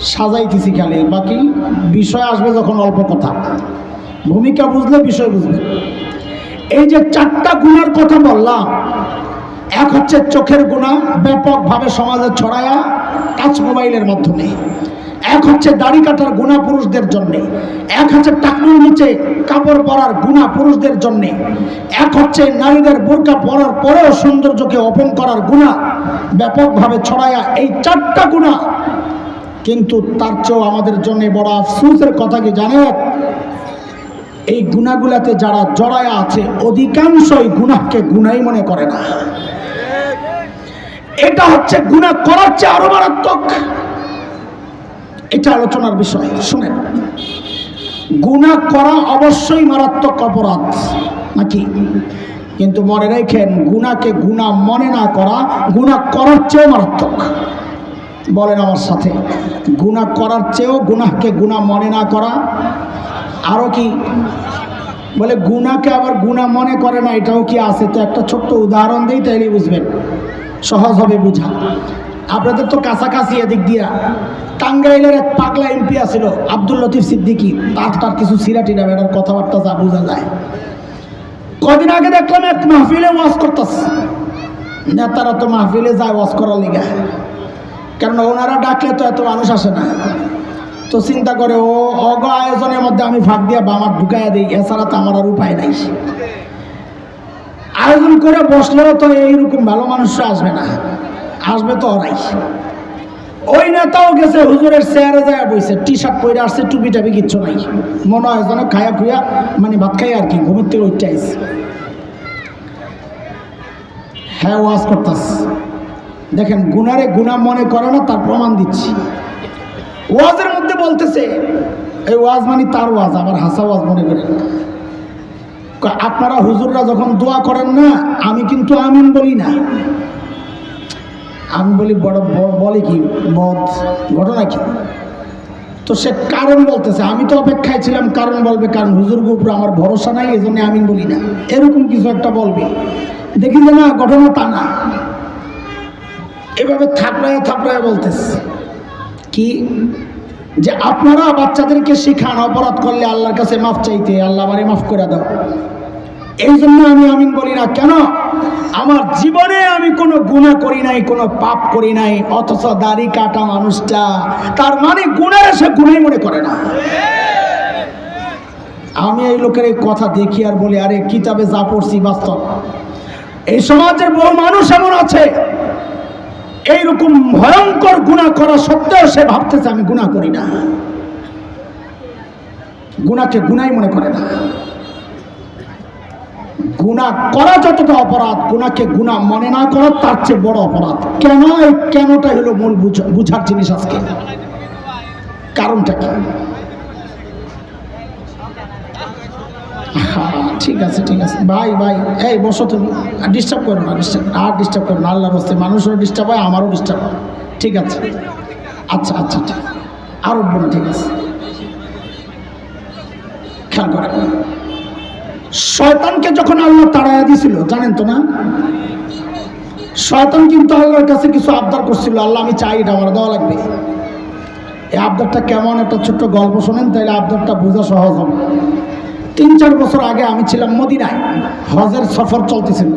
সাজাইতেছি খালি, বাকি বিষয় আসবে যখন অল্প কথা। ভূমিকা বুঝলে, বিষয় বুঝবে। এই যে চারটা গুণার কথা বললাম, এক হচ্ছে চোখের গুণা, ব্যাপকভাবে সমাজে ছড়ায়া টাচ মোবাইলের মাধ্যমে। এক হচ্ছে দাড়ি কাটার গুণা পুরুষদের জন্যে। এক হচ্ছে টাকনুর নিচে কাপড় পরার গুণা পুরুষদের জন্যে। এক হচ্ছে নারীদের বোরকা পরার পরেও সৌন্দর্যকে অপন করার গুণা ব্যাপকভাবে ছড়ায়া এই চারটা গুণা কিন্তু তার চেয়েও আমাদের জন্য বড় আফসুসের কথা কি জানেন এই গুণাগুলাতে যারা জড়ায়া আছে, অধিকাংশই গুনাহকে গুণাই মনে করে না। এটা হচ্ছে গুনাহ করার চেয়ে আরও মারাত্মক। এটা আলোচনার বিষয়, শুনেন। গুনাহ করা অবশ্যই মারাত্মক অপরাধ, নাকি? কিন্তু মনে রেখেন গুনাকে গুনাহ মনে না করা, গুনাহ করার চেয়েও মারাত্মক। বলেন আমার সাথে, গুনাহ করার চেয়েও গুনাহকে গুনাহ মনে না করা। আরও কি? বলে গুনাকে আবার গুণা মনে করে না, এটাও কি আছে? তো একটা ছোট্ট উদাহরণ দিই, তাইলে বুঝবেন। সহজ হবে বুঝা। আপনাদের তো কাছাকাছি এদিক দিয়া। টাঙ্গাইলের এক পাগলা এমপি আছিল, আব্দুল লতিফ সিদ্দিকী। তার তার কিছু সিরাটি না এটার কথাবার্তা যা বোঝা যায়। কদিন আগে দেখলাম এক মাহফিলে ওয়াজ করতেছে। নেতারা তো মাহফিলে যায় ওয়াজ করার লিগা। কারণ ওনারা ডাকলে তো এত মানুষ আসে না। তো চিন্তা করে, ও, অগ আয়োজনের মধ্যে আমি ফাঁক দিয়ে বামার ঢুকাইয়া দিই, এছাড়া তো আমার আর উপায় নাই। আয়োজন করে বসলেও তো এইরকম ভালো মানুষরা আসবে না। আসবে তো ওরাই। ওই নেতাও গেছে, হুজুরের চেয়ারে যায় বইছে টি শার্ট পরে আসছে টুপি টাপি কিচ্ছু নাই। মনে হয় যেন খায়া খুয়া মানে ভাত খাই আর কি, ঘুমের থেকে উঠতে আইছে। হ্যাঁ ওয়াজ করতাস। দেখেন, গুনারে গুণা মনে করে না, তার প্রমাণ দিচ্ছি। ওয়াজের মধ্যে বলতেছে, এই ওয়াজ মানে তার ওয়াজ, আবার হাসা ওয়াজ মনে করেন আপনারা হুজুররা যখন দোয়া করেন না, আমি কিন্তু আমিন বলি না। আমি বলি, বড় বলে কি মদ ঘটনা কি? তো সে কারণ বলতেছে, আমি তো অপেক্ষায় ছিলাম, কারণ বলবে, কারণ হুজুর উপরে আমার ভরসা নাই এই জন্য আমিন বলি না। এরকম কিছু একটা বলবে। দেখি যে না, ঘটনা তা না। এভাবে থাপড়ায় থাপড়ায় বলতেছে। কি? যে আপনারা বাচ্চাদেরকে শিখান অপরাধ করলে আল্লাহর কাছে মাফ চাইতে আল্লাহ আমারে মাফ করে দাও। এই জন্য আমি আমিন বলি না কেন? আমার জীবনে আমি কোনো গুণা করি নাই কোনো পাপ করি নাই অথচ দাড়ি কাটা মানুষটা তার মানে গুণের সে গুণাই মনে করে না। আমি এই লোকের এই কথা দেখি আর বলি আরে কিতাবে যা পড়ছি বাস্তব। এই সমাজের বহু মানুষ এমন আছে এইরকম ভয়ঙ্কর গুণা করা সত্ত্বেও সে ভাবতেছে, আমি গুণা করি না। গুণাকে গুণাই মনে করে না। গুণা করা যতটা অপরাধ গুণাকে গুণা মনে না করা তার চেয়ে বড় অপরাধ। কেন? কেনটা হলো মূল বুঝার জিনিস আজকে। কারণটা কি হ্যাঁ, ঠিক আছে ঠিক আছে। ভাই ভাই, এই বসো তুমি। ডিস্টার্ব করো না ডিস্টার্ব আর ডিস্টার্ব করো না। আল্লাহ হস্তে মানুষেরও ডিস্টার্ব হয়, আমারও ডিস্টার্ব হয়। ঠিক আছে। আচ্ছা আচ্ছা ঠিক। আর উঠবো না ঠিক আছে। খেয়াল করে। শয়তানকে যখন আল্লাহ তাড়াইয়া দিছিল, জানেন তো না? শয়তান কিন্তু আল্লাহর কাছে কিছু আবদার করছিল। আল্লাহ, আমি চাই এটা, আমার দেওয়া লাগবে। এই আবদারটা কেমন একটা ছোট্ট গল্প শোনেন তাহলে আবদারটা বোঝা সহজ হবে। তিন চার বছর আগে আমি ছিলাম মদিনায়। হজের সফর চলতেছিল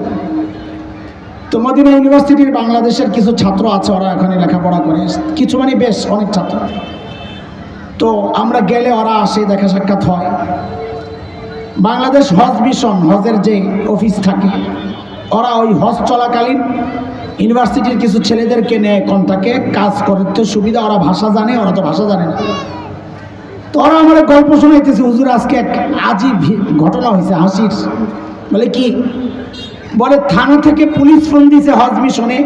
তো মদিনা ইউনিভার্সিটির বাংলাদেশের কিছু ছাত্র আছে, ওরা এখানে লেখাপড়া করে। কিছু মানে বেশ অনেক ছাত্র। তো আমরা গেলে ওরা আসে, দেখা সাক্ষাৎ হয়। বাংলাদেশ হজ মিশন, হজের যে অফিস থাকে, ওরা ওই হজ চলাকালীন ইউনিভার্সিটির কিছু ছেলেদেরকে নেয় কন্টাকে কাজ করতে সুবিধা, ওরা ভাষা জানে, ওরা তো ভাষা জানে না। তো ওরা আমার গল্প শোনাইতেছে হুজুর, আজকে এক আজই ঘটনা হয়েছে হাসির। বলে কি? বলে, থানা থেকে পুলিশ ফোন দিছে হজ মিশনে,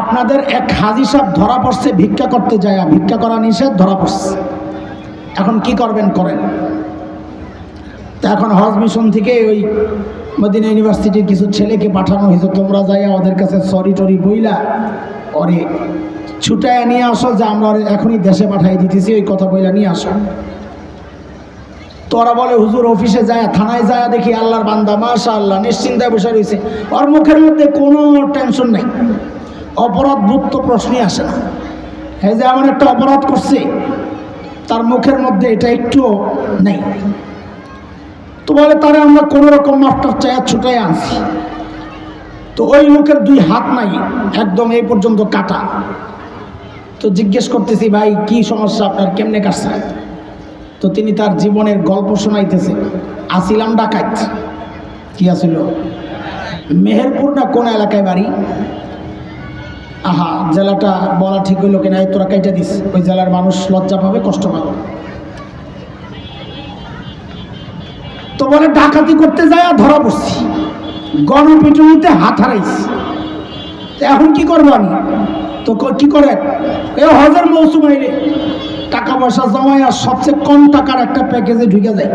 আপনাদের এক হাজি সাহেব ধরা পড়ছে, ভিক্ষা করতে যায় ভিক্ষা করা নিষেধ, ধরা পড়ছে। এখন কি করবেন, করেন। তা এখন হজ মিশন থেকে ওই মদিনা ইউনিভার্সিটির কিছু ছেলেকে পাঠানো হয়েছে, তোমরা যাইয়া ওদের কাছে সরি টরি বইলা ওরে ছুটায় নিয়ে আসো যে আমরা এখনই দেশে পাঠাই দিতেছি, ওই কথা বইলা নিয়ে আসো। তোরা বলে, হুজুর, অফিসে যায়, থানায় যায় দেখি আল্লাহর বান্দা মাশা আল্লাহ নিশ্চিন্তায় বসে রয়েছে। ওর মুখের মধ্যে কোনো টেনশন নাই। অপরাধ বোধ প্রশ্নই আসে না। এই যে এমন একটা অপরাধ করছে, তার মুখের মধ্যে এটা একটুও নেই। তো বলে, তারা আমরা কোনো রকম মাস্টার চায়া ছুটাই আনছি। তো ওই লোকের দুই হাত নাই, একদম এই পর্যন্ত কাটা। তো জিজ্ঞেস করতেছি, ভাই, কি সমস্যা? আপনার কেমনে কাটছে? তো তিনি তার জীবনের গল্প শোনাইতেছে, আসিলাম ডাকাত। কি আসিল মেহেরপুর না কোন এলাকায় বাড়ি? আহা, জেলাটা বলা ঠিক হইল কিনা তোরা কাইটা দিস। ওই জেলার মানুষ লজ্জা পাবে, কষ্ট পাবে। তো বলে, ডাকাতি করতে যায় ধরা পড়ছি। গণপিটুনিতে হাত হারাইছি। তো এখন কি করব আমি? তো কি করে? এ হজের মৌসুম আইলে টাকা পয়সা জমায় আর সবচেয়ে কম টাকার একটা প্যাকেজে ঢুকে যায়।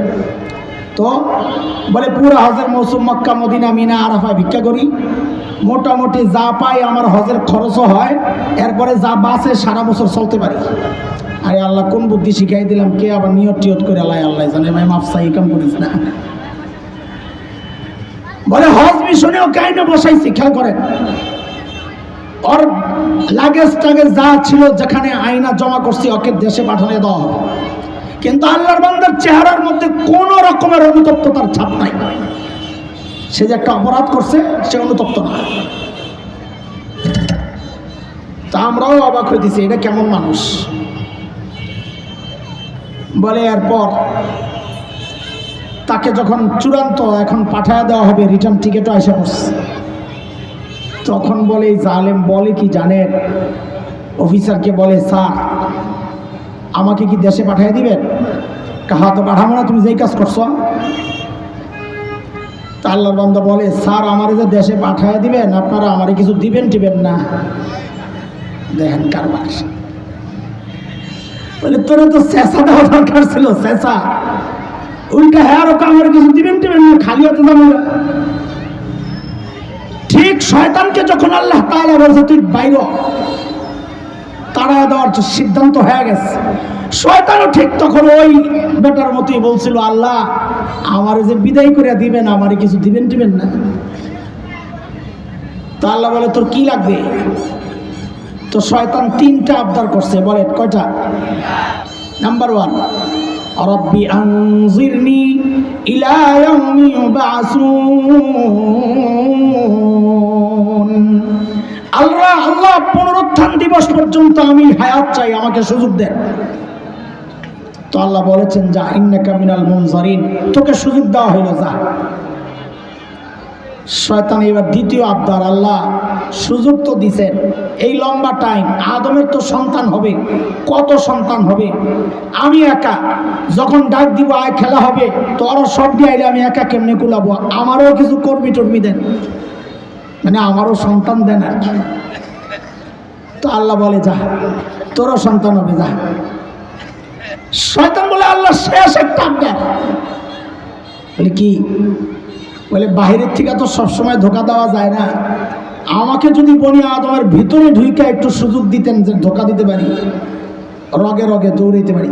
তো বলে পুরো হজের মৌসুম মক্কা, মদিনা, মিনা আরাফা ভিক্ষা করি। মোটামুটি যা পাই আমার হজের খরচও হয়। এরপরে যা বাসে সারা বছর চলতে পারি। আরে আল্লাহ, কোন বুদ্ধি শিখাই দিলাম? কে আবার নিয়ত টিয়ত করে আল্লাহ আল্লাহ জানে। ভাই মাফসা ইকাম করিস না। বলে হজ মিশনেও কাহিনী বসাইছি? খেয়াল করেন। ওর লাগেজ টাগেজ যা ছিল, যেখানে আয়না জমা করছি, ওকে দেশে পাঠানো হবে কিন্তু আল্লাহর বান্দার চেহারার মধ্যে কোনো রকমের অনুতপ্ততার ছাপ নাই। সে যে একটা অপরাধ করছে, সে অনুতপ্ত না। তা আমরাও অবাক হয়ে হইতেছি, এটা কেমন মানুষ? বলে, এরপর তাকে যখন চূড়ান্ত এখন পাঠায় দেওয়া হবে রিটার্ন টিকিটও এসে পড়ছে। তখন বলে জালেম বলে কি জানেন অফিসারকে বলে, স্যার, আমাকে কি দেশে পাঠিয়ে দিবেন? কাহা তো পাঠাবো না, তুমি যেই কাজ করছ। তা বান্দা বলে, স্যার, আমার যে দেশে পাঠিয়ে দিবেন, আপনারা আমারে কিছু দিবেন টিবেন না। দেখেন কারবার। বলে, তোরা তো চেঁচা দেওয়া দরকার ছিল, চেঁচা। উল্টা হ্যাঁ আমার কিছু দিবেন টিবেন না, খালি হতে যাব ঠিক শয়তানকে যখন আল্লাহ তাআলা বলছে, তুই বাইর তাড়া দেওয়ার সিদ্ধান্ত হয়ে গেছে। শয়তানও ঠিক তখন ওই বেটার মতোই বলছিল, আল্লাহ, আমার যে বিদায় করে দিবেন, আমারে কিছু দিবেন দিবেন না। তা আল্লাহ বলে, তোর কি লাগবে? তো শয়তান তিনটা আবদার করছে। বলে কয়টা? নাম্বার ওয়ান রব্বি আনজিরনি ইলা ইয়াউমি ইউবাসুন। আল্লাহ আল্লাহ, পুনরুত্থান দিবস পর্যন্ত আমি হায়াত চাই, আমাকে সুযোগ দেন। তো আল্লাহ বলেছেন, যা ইন্নাকা মিনাল মুনজারিন। তোকে সুযোগ দেওয়া হইল, যা। শয়তান এবার দ্বিতীয় আবদার, আল্লাহ সুযোগ তো দিছেন। এই লম্বা টাইম আদমের তো সন্তান হবে, কত সন্তান হবে? আমি একা, যখন ডাক দিব, আয় খেলা হবে, তো ওরা সব দিয়ে আইলে আমি একা কেমনে কুলাবো? আমারও কিছু কর্মী টর্মী দেন। মানে আমারও সন্তান দেন আর তো আল্লাহ বলে, যা, তোরও সন্তান হবে, যা। শয়তান বলে, আল্লাহ শেষ একটা আবদার। বলে, কি? বলে, বাহিরের থেকে তো সবসময় ধোকা দেওয়া যায় না। আমাকে যদি বনি আদমের ভিতরে ঢুইকা একটু সুযোগ দিতেন যে ধোকা দিতে পারি, রগে রগে দৌড়াইতে পারি।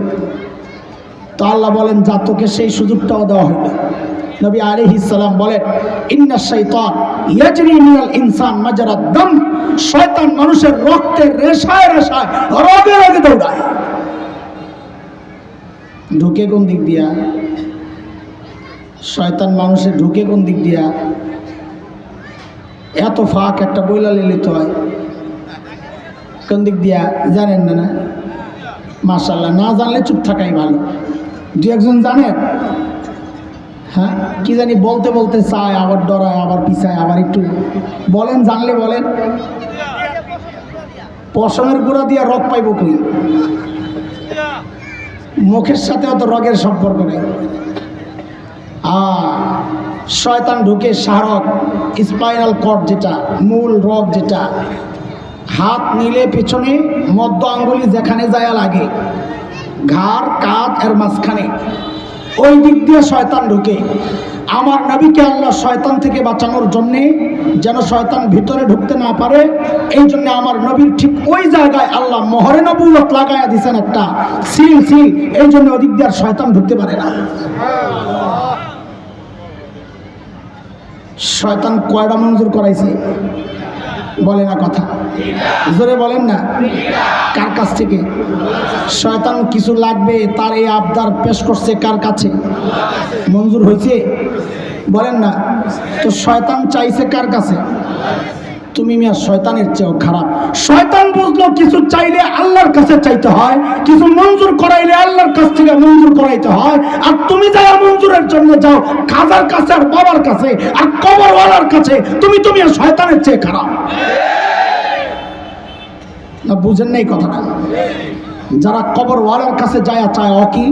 তো আল্লাহ বলেন, যা তোকে সেই সুযোগটাও দেওয়া হইবে নবী আলাইহিস সালাম বলেন, ইন্না শাইতান ইয়াজরি ইনসান মাজারাদ দাম। শয়তান মানুষের রক্তের রেশায় রেশায় রগে রগে দৌড়ায়। ঢুকে কোন দিক দিয়া? শয়তান মানুষের ঢুকে কোন দিক দিয়া? এত ফাঁক একটা বইলা লিলিত হয়। কোন দিক দিয়া? জানেন না না? মাশাল্লাহ না জানলে চুপ থাকাই ভালো। দু একজন জানেন? হ্যাঁ? কি জানি বলতে বলতে চায়, আবার ডরায়, আবার পিছায়, আবার একটু বলেন, জানলে বলেন। পশমের গুঁড়া দিয়া রক পাইব কই? মুখের সাথে অত রগের সম্পর্ক নেই। আ শয়তান ঢুকে শাহরক স্পাইনাল কর্ড যেটা, মূল রগ যেটা, হাত নিলে পেছনে মধ্য আঙ্গুলি যেখানে যায় লাগে, ঘাড়, কাঁধ এর মাঝখানে। ওই দিক দিয়ে শয়তান ঢুকে। আমার নবীকে আল্লাহ শয়তান থেকে বাঁচানোর জন্যে যেন শয়তান ভিতরে ঢুকতে না পারে, এই জন্য আমার নবীর ঠিক ওই জায়গায় আল্লাহ মহরে নবুলত লাগাইয়া দিছেন একটা সিল সিল এই জন্য ওদিক দিয়ে আর শয়তান ঢুকতে পারে না। শয়তান কয়টা মঞ্জুর করাইছে? বলে না কথা। জোরে বলেন না। কার কাছ থেকে? শয়তান কিছু লাগবে, তার এই আবদার পেশ করছে কার কাছে? মঞ্জুর হয়েছে বলেন না। তো শয়তান চাইছে কার কাছে? তুমি মিয়া শয়তানের চেয়েও খারাপ। শয়তান বুঝলো, কিছু চাইলে আল্লাহর কাছে চাইতে হয়, কিছু মঞ্জুর করাইলে আল্লাহর কাছ থেকে মঞ্জুর করাইতে হয়। আর তুমি যাও মঞ্জুরের জন্য যাও, খাজার কাছে আর বাবার কাছে, আর কবরওয়ালার কাছে, তুমি তুমি আর শয়তানের চেয়ে খারাপ। না, বুঝেন নাই কথাটা? যারা কবরওয়ালার কাছে যায় চায় অকি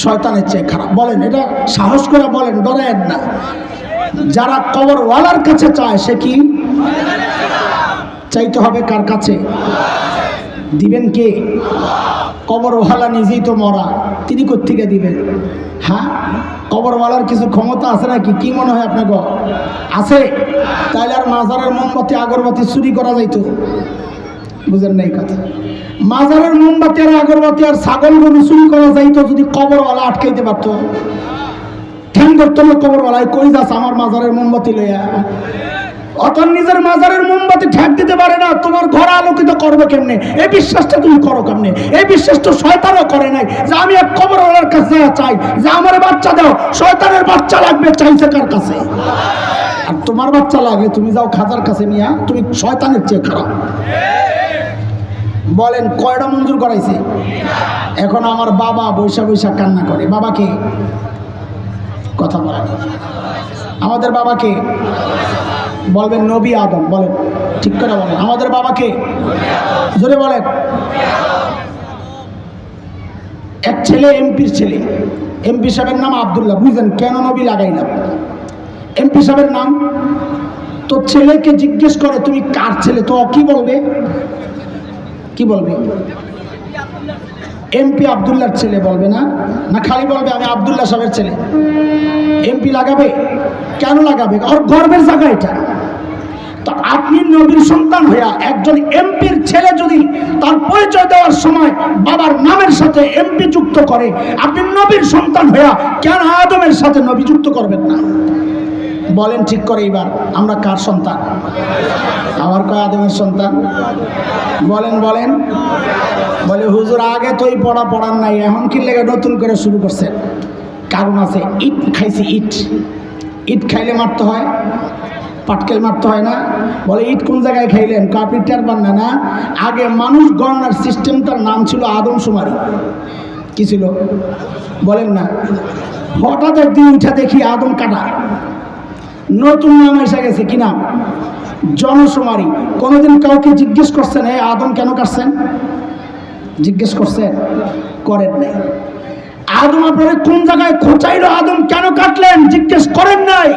শয়তানের চেয়ে খারাপ। বলেন, এটা সাহস করে বলেন ডরেন না। যারা কবরওয়ালার কাছে চায়, সে কি? চাইতে হবে কার কাছে? দিবেন কে? কবরওয়ালা নিজেই তো মরা, তিনি কোথেকে দিবেন? হ্যাঁ? কবরওয়ালার কিছু ক্ষমতা আছে নাকি? কি মনে হয় আপনাকে আছে? তাহলে আর মাজারের মোমবাতি, আগরবাতি চুরি করা যাইতো। বুঝেন নাই কথা। মাজারের মোমবাতি আর আগরবাতি আর ছাগল গরু চুরি করা যাইতো যদি কবরওয়ালা আটকাইতে পারতো। ঠ্যাং করতো না কবরওয়ালায়, কই যাস আমার মাজারের মোমবাতি লইয়া? অত নিজের মাজারের মোমবাতি ঠ্যাক দিতে পারে না, তোমার ঘর আলোকিত করবে কেমনে? এই বিশ্বাসটা তুমি করো কেমনে? এই বিশ্বাসটা শয়তানও করে নাই যে আমি এক কবরওয়ালার কাছে চাই, যে আমার বাচ্চা দাও, শয়তানের বাচ্চা লাগবে, চাইছে কার কাছে? আর তোমার বাচ্চা লাগে, তুমি যাও খাজার কাছে নিয়া, তুমি শয়তানের চেয়ে খারাপ। বলেন, কয়টা মঞ্জুর করাইছে? এখন আমার বাবা বৈশা বৈশা কান্না করে। বাবাকে কথা বলেন আমাদের বাবাকে বলবেন নবী আদম, বলেন, ঠিক করে বলেন। আমাদের বাবাকে জোরে বলেন। এক ছেলে এমপির ছেলে, এমপি সাহেবের নাম আবদুল্লাহ, বুঝলেন কেন নবী লাগাইলাম? এমপি সাহেবের নাম, তো ছেলেকে জিজ্ঞেস করে, তুমি কার ছেলে? তো কি বলবে? কি বলবে? এমপি আবদুল্লাহর ছেলে বলবে না? না খালি বলবে আমি আবদুল্লাহ সাহেবের ছেলে। এমপি লাগাবে? কেন লাগাবে? ওর গর্বের জায়গা এটা। তো আপনি নবীর সন্তান হইয়া একজন এমপির ছেলে যদি তার পরিচয় দেওয়ার সময় বাবার নামের সাথে এমপি যুক্ত করে, আপনি নবীর সন্তান হইয়া কেন আদমের সাথে নবী যুক্ত করবেন না? বলেন ঠিক করে এইবার, আমরা কার সন্তান? আমার কয় আদমের সন্তান? বলেন বলেন। বলে, হুজুর, আগে তো তোই পড়া পড়ার নাই, এখন কি লেগে নতুন করে শুরু করছেন? কারণ আছে, ইট খাইছি, ইট। ইট খাইলে মারতে হয়, পাটকেল মারতে হয় না। বলে, ইট কোন জায়গায় খাইলেন? কার্পিটার বান্না না আগে মানুষ গণনার সিস্টেমটার নাম ছিল আদম আদমশুমারি কি ছিল? বলেন না। হঠাৎ একদিন উঠে দেখি আদম কাটা। নতুন নাম এসে গেছে, কি নাম? জনশুমারি কোনোদিন কাউকে জিজ্ঞেস করছেন, এই আদম কেন কাটছেন? জিজ্ঞেস করছেন করেন নাই। আদম আপনারা কোন জায়গায় খোঁচাইল? আদম কেন কাটলেন? জিজ্ঞেস করেন নাই।